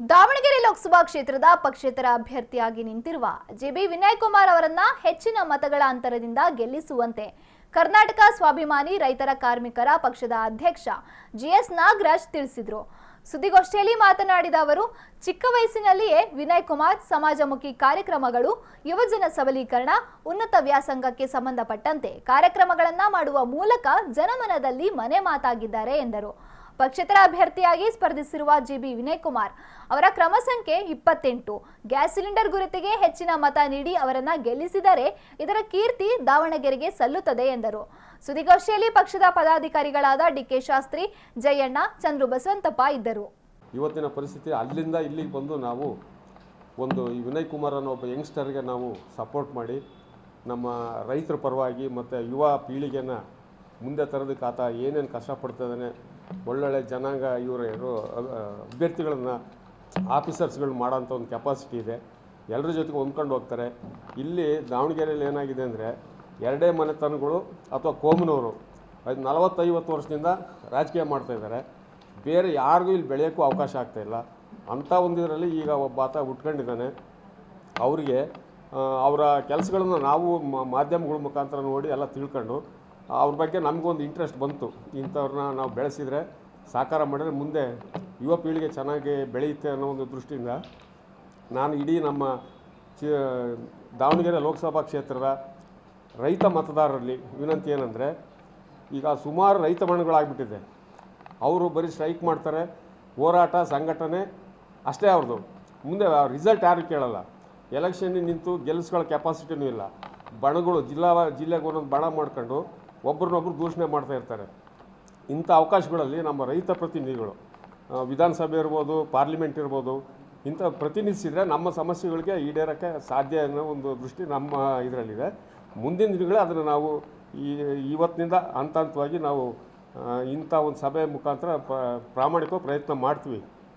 ದಾವಣಗೆರೆ ಲೋಕಸಭಾ ಕ್ಷೇತ್ರದ ಪಕ್ಷೇತರ ಅಭ್ಯರ್ಥಿಯಾಗಿ ನಿಂತಿರುವ ಜೆಬಿ ವಿನಯ್ ಕುಮಾರ್ ಅವರನ್ನ ಹೆಚ್ಚಿನ ಮತಗಳ ಅಂತರದಿಂದ ಗೆಲ್ಲಿಸುವಂತೆ ಕರ್ನಾಟಕ ಸ್ವಾಭಿಮಾನಿ ರೈತರ ಕಾರ್ಮಿಕರ ಪಕ್ಷದ ಅಧ್ಯಕ್ಷ ಜಿಎಸ್ ನಾಗರಾಜ್ ತಿಳಿಸಿದರು. ಸುದ್ದಿಗೋಷ್ಠಿಯಲ್ಲಿ ಮಾತನಾಡಿದ ಅವರು, ಚಿಕ್ಕ ವಯಸ್ಸಿನಲ್ಲಿಯೇ ವಿನಯ್ ಕುಮಾರ್ ಸಮಾಜಮುಖಿ ಕಾರ್ಯಕ್ರಮಗಳು ಯುವಜನ ಸಬಲೀಕರಣ, ಉನ್ನತ ವ್ಯಾಸಂಗಕ್ಕೆ ಸಂಬಂಧಪಟ್ಟಂತೆ ಕಾರ್ಯಕ್ರಮಗಳನ್ನ ಮಾಡುವ ಮೂಲಕ ಜನಮನದಲ್ಲಿ ಮನೆ ಮಾತಾಗಿದ್ದಾರೆ ಎಂದರು. ಪಕ್ಷೇತರ ಅಭ್ಯರ್ಥಿಯಾಗಿ ಸ್ಪರ್ಧಿಸಿರುವ ಜಿಬಿ ವಿನಯ್ ಕುಮಾರ್ ಅವರ ಕ್ರಮ ಸಂಖ್ಯೆ ಇಪ್ಪತ್ತೆಂಟು. ಗ್ಯಾಸ್ ಸಿಲಿಂಡರ್ ಗುರುತಿಗೆ ಹೆಚ್ಚಿನ ಮತ ನೀಡಿ ಅವರನ್ನ ಗೆಲ್ಲಿಸಿದರೆ ಇದರ ಕೀರ್ತಿ ದಾವಣಗೆರೆಗೆ ಸಲ್ಲುತ್ತದೆ ಎಂದರು. ಸುದ್ದಿಗೋಷ್ಠಿಯಲ್ಲಿ ಪಕ್ಷದ ಪದಾಧಿಕಾರಿಗಳಾದ ಡಿಕೆ ಶಾಸ್ತ್ರಿ, ಜಯಣ್ಣ, ಚಂದ್ರು ಬಸವಂತಪ್ಪ ಇದ್ದರು. ಇವತ್ತಿನ ಪರಿಸ್ಥಿತಿ ಅಲ್ಲಿಂದ ಇಲ್ಲಿಗೆ ಬಂದು ನಾವು ಒಂದು ಈ ವಿನಯ್ ಕುಮಾರ್ ಅನ್ನೋ ಒಬ್ಬ ಯಂಗ್ಸ್ಟರ್ಗೆ ನಾವು ಸಪೋರ್ಟ್ ಮಾಡಿ ನಮ್ಮ ರೈತರ ಪರವಾಗಿ ಮತ್ತು ಯುವ ಪೀಳಿಗೆನ ಮುಂದೆ ತರೋದಕ್ಕೆ ಆತ ಏನೇನು ಕಷ್ಟಪಡ್ತಿದ್ದಾನೆ, ಒಳ್ಳೊಳ್ಳೆ ಜನಾಂಗ ಇವರು ಯಾರು ಅಭ್ಯರ್ಥಿಗಳನ್ನು ಆಫೀಸರ್ಸ್ಗಳು ಮಾಡೋಂಥ ಒಂದು ಕೆಪಾಸಿಟಿ ಇದೆ. ಎಲ್ಲರ ಜೊತೆಗೆ ಹೊಂದ್ಕೊಂಡು ಹೋಗ್ತಾರೆ. ಇಲ್ಲಿ ದಾವಣಗೆರೆಯಲ್ಲಿ ಏನಾಗಿದೆ ಅಂದರೆ, ಎರಡೇ ಮನೆತನಗಳು ಅಥವಾ ಕೋಮನವರು ಅದು ನಲವತ್ತೈವತ್ತು ವರ್ಷದಿಂದ ರಾಜಕೀಯ ಮಾಡ್ತಾಯಿದ್ದಾರೆ ಬೇರೆ ಯಾರಿಗೂ ಇಲ್ಲಿ ಬೆಳೆಯೋಕ್ಕೂ ಅವಕಾಶ ಆಗ್ತಾಯಿಲ್ಲ ಅಂಥ ಒಂದು ಇದರಲ್ಲಿ ಈಗ ಒಬ್ಬ ಆತ ಉಟ್ಕೊಂಡಿದ್ದಾನೆ. ಅವರಿಗೆ ಅವರ ಕೆಲಸಗಳನ್ನು ನಾವು ಮಾಧ್ಯಮಗಳ ಮುಖಾಂತರ ನೋಡಿ ಎಲ್ಲ ತಿಳ್ಕೊಂಡು ಅವ್ರ ಬಗ್ಗೆ ನಮಗೊಂದು ಇಂಟ್ರೆಸ್ಟ್ ಬಂತು. ಇಂಥವ್ರನ್ನ ನಾವು ಬೆಳೆಸಿದರೆ ಸಾಕಾರ ಮಾಡಿದ್ರೆ ಮುಂದೆ ಯುವ ಪೀಳಿಗೆ ಚೆನ್ನಾಗಿ ಬೆಳೆಯುತ್ತೆ ಅನ್ನೋ ಒಂದು ದೃಷ್ಟಿಯಿಂದ ನಾನು ಇಡೀ ನಮ್ಮ ಚಿ, ದಾವಣಗೆರೆ ಲೋಕಸಭಾ ಕ್ಷೇತ್ರದ ರೈತ ಮತದಾರರಲ್ಲಿ ವಿನಂತಿ ಏನಂದರೆ, ಈಗ ಸುಮಾರು ರೈತ ಮಣಗಳಾಗ್ಬಿಟ್ಟಿದೆ ಅವರು ಬರೀ ಸ್ಟ್ರೈಕ್ ಮಾಡ್ತಾರೆ, ಹೋರಾಟ, ಸಂಘಟನೆ ಅಷ್ಟೇ ಅವ್ರದ್ದು. ಮುಂದೆ ರಿಸಲ್ಟ್ ಯಾರು ಕೇಳಲ್ಲ. ಎಲೆಕ್ಷನ್ನಿಗೆ ನಿಂತು ಗೆಲ್ಸ್ಗಳ ಕೆಪಾಸಿಟಿನೂ ಇಲ್ಲ. ಬಣಗಳು, ಜಿಲ್ಲಾ, ಜಿಲ್ಲೆಗೆ ಒಂದೊಂದು ಬಣ ಮಾಡ್ಕೊಂಡು ಒಬ್ರನ್ನೊಬ್ರು ದೂಷಣೆ ಮಾಡ್ತಾ ಇರ್ತಾರೆ. ಇಂಥ ಅವಕಾಶಗಳಲ್ಲಿ ನಮ್ಮ ರೈತ ಪ್ರತಿನಿಧಿಗಳು ವಿಧಾನಸಭೆ ಇರ್ಬೋದು, ಪಾರ್ಲಿಮೆಂಟ್ ಇರ್ಬೋದು, ಇಂಥ ಪ್ರತಿನಿಧಿಸಿದರೆ ನಮ್ಮ ಸಮಸ್ಯೆಗಳಿಗೆ ಈಡೇರೋಕ್ಕೆ ಸಾಧ್ಯ ಅನ್ನೋ ಒಂದು ದೃಷ್ಟಿ ನಮ್ಮ ಇದರಲ್ಲಿದೆ. ಮುಂದಿನ ದಿನಗಳೇ ಅದನ್ನು ನಾವು ಈ, ಇವತ್ತಿನಿಂದ ಹಂತ ಹಂತವಾಗಿ ನಾವು ಇಂಥ ಒಂದು ಸಭೆ ಮುಖಾಂತರ ಪ್ರಾಮಾಣಿಕ ಪ್ರಯತ್ನ ಮಾಡ್ತೀವಿ.